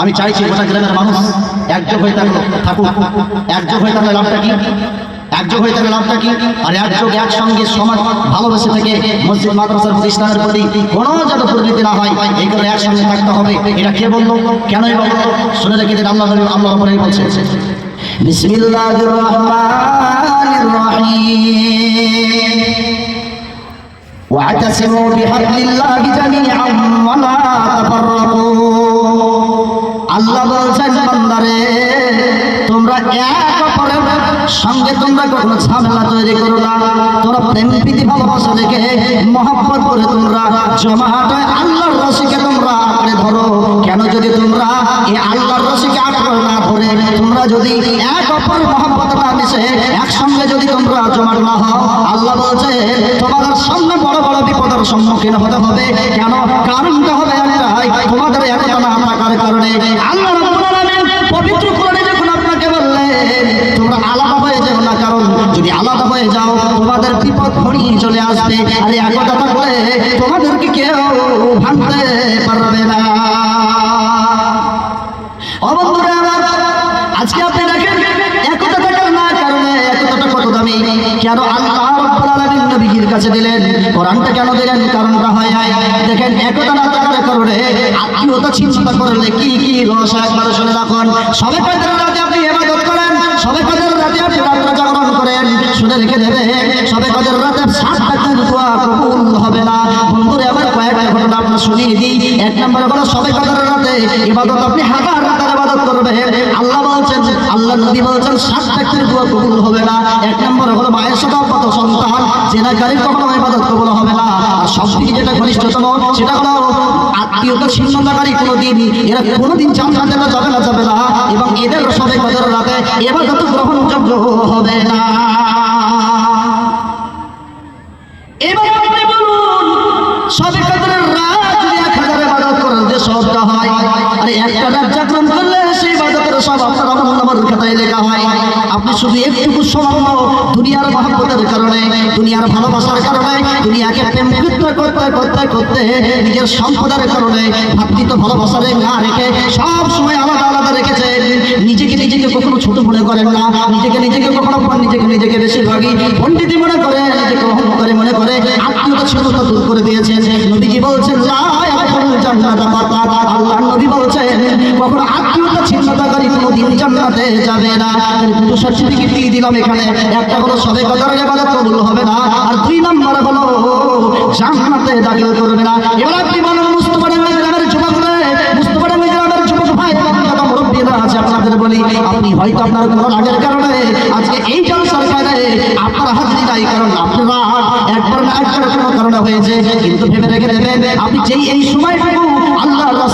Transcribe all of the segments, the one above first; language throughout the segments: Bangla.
আমি চাইছি গোটা গ্রামের মানুষ একযোগ হয়ে থাকল থাকুক। একযোগ হয়ে থাকলে লাভটা কি? একযোগ হয়ে থাকলে লাভটা কি? আর একযোগ একসঙ্গে সমাজ ভালোবেসে থেকে মসজিদ, মাদ্রাসার প্রতিষ্ঠানের প্রতি কোন যেন প্রবৃত্তি না হয়, এই কারণে একসঙ্গে থাকতে হবে। এটা কে বলল? কেনই বলল? শুনে রেখে দিন, আল্লাহ আল্লাহ বলছে। বিসমিল্লাহ রহমান। الرحمن الرحيم واعتصموا بحبل الله جميعا ولا تفرقوا আল্লাহ বলছেন বান্দারে তোমরা এক অপরের সঙ্গে তোমরা কখনো ঝামেলা তৈরি করো না তোমরা প্রেম প্রীতি ভালোবাসা রেখে মহব্বত করে তোমরা জমাট হয়ে আল্লাহর রশিকে তোমরা আঁকড়ে ধরো। কেন যদি তোমরা এই আল্লাহর রশিকে আঁকড়ে না ধরে, তোমরা যদি এক অপর মহব্বত না মিশে একসঙ্গে যদি তোমরা জমাট না হও, আল্লাহ বলছে, তোমাদের সামনে বড় বড় বিপদের সম্মুখীন হতে হবে। কেন? কারণটা হবে একটাই, তোমাদের একতা না থাকার কারণে আল্লাহ পবিত্র কোরআনে যখন আপনাকে বললেন, তোমরা আলাদা হয়ে যাও না, কারণ যদি আলাদা হয়ে যাও, তোমাদের বিপদ ঘনিয়ে চলে আসবে। আর একতা থাকলে তোমাদেরকে কেউ ভাঙতে পারবে না। কাছে দিলেন, কোরআনটা কেন দিলেন? কারণটা হয় দেখেন, একতা না থাকার কারণে আত্মীয়তা চিন্তা করলে কি কি রস একবার শুনে রাখুন সবে কয়দিন রাতে আপনি ইবাদত করেন? সবে কয়দিন রাতে আপনি রাত্র জাগরণ করেন? শুনে রেখে দেবে সবে কয়দিন রাতে সাত টাকার দোয়া কবুল হবে না। বন্ধুরে আবার কয়েকটা ঘটনা আপনার শুনিয়ে দিই। এক নম্বর সবে রাতে ইবাদত আপনি হাজার ইবাদত করবেন। আল্লাহ বলছেন, আল্লাহ নবী বলছেন, সাত টাকার দোয়া কবুল হবে না। এক নম্বর হলো, মায়ের সাথে জেনাকারীর কখনো ইবাদত কবুল হবে না। আর সব থেকে যেটা ঘনিষ্ঠতম, সেটা হলো আত্মীয়তা ছিন্নতাকারী কোনোদিন, এরা কোনোদিন জান্নাতে যাবে না যাবে না। এবং এদের সবে কদর রাতে যত গ্রহণযোগ্য হবে না। এবার আপনি বলুন, সবে কদরের রাত যদি এক হাজার ইবাদত করেন যে সবটা হয়? আরে একটা রাত জাগরণ সব আপনার আমল নামার খাতায় লেখা হয়, আপনি শুধু একটুকু সামান্য দুনিয়ার মহব্বতের কারণে, দুনিয়ার ভালোবাসার কারণে, দুনিয়াকে প্রেম করতে করতে করতে নিজের সম্পদের কারণে ভাতৃত্ব ভালোবাসা না রেখে সব সময় আলাদা আলাদা রেখেছে। নিজেকে নিজেকে কখনো ছোট মনে করেন না, নিজেকে নিজেকে কখনো নিজেকে নিজেকে বেশিরভাগই পণ্ডিতি মনে করে, নিজেকে অহংকারে মনে করে, আত্মীয়তা ছোটতা দূর করে দিয়েছেন। নবীজি বলছেন আল্লাহ নবী বলছেন, কখনো আপনাদের বলি, আপনি হয়তো আপনার রাগের কারণে আজকে এই জল সরকারে আপনার হাজিরি নাই, কারণ আপনারা একবার না একবার কোনো কারণে হয়েছে। কিন্তু ভেবে রেখে দেবেন আপনি যেই এই সময়টুকু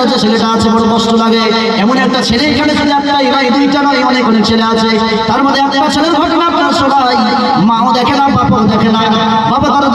এইখানের ছেলেটা আছে, বড় কষ্ট লাগে। এমন একটা ছেলে এখানে ছেলে, একটাই এই দুইটা নয়, অনেক অনেক ছেলে আছে। তার মধ্যে আপনার ছেলের ঘটনা আপনার সবাই। মাও দেখে না, বাপাও দেখে না। বাবা তারা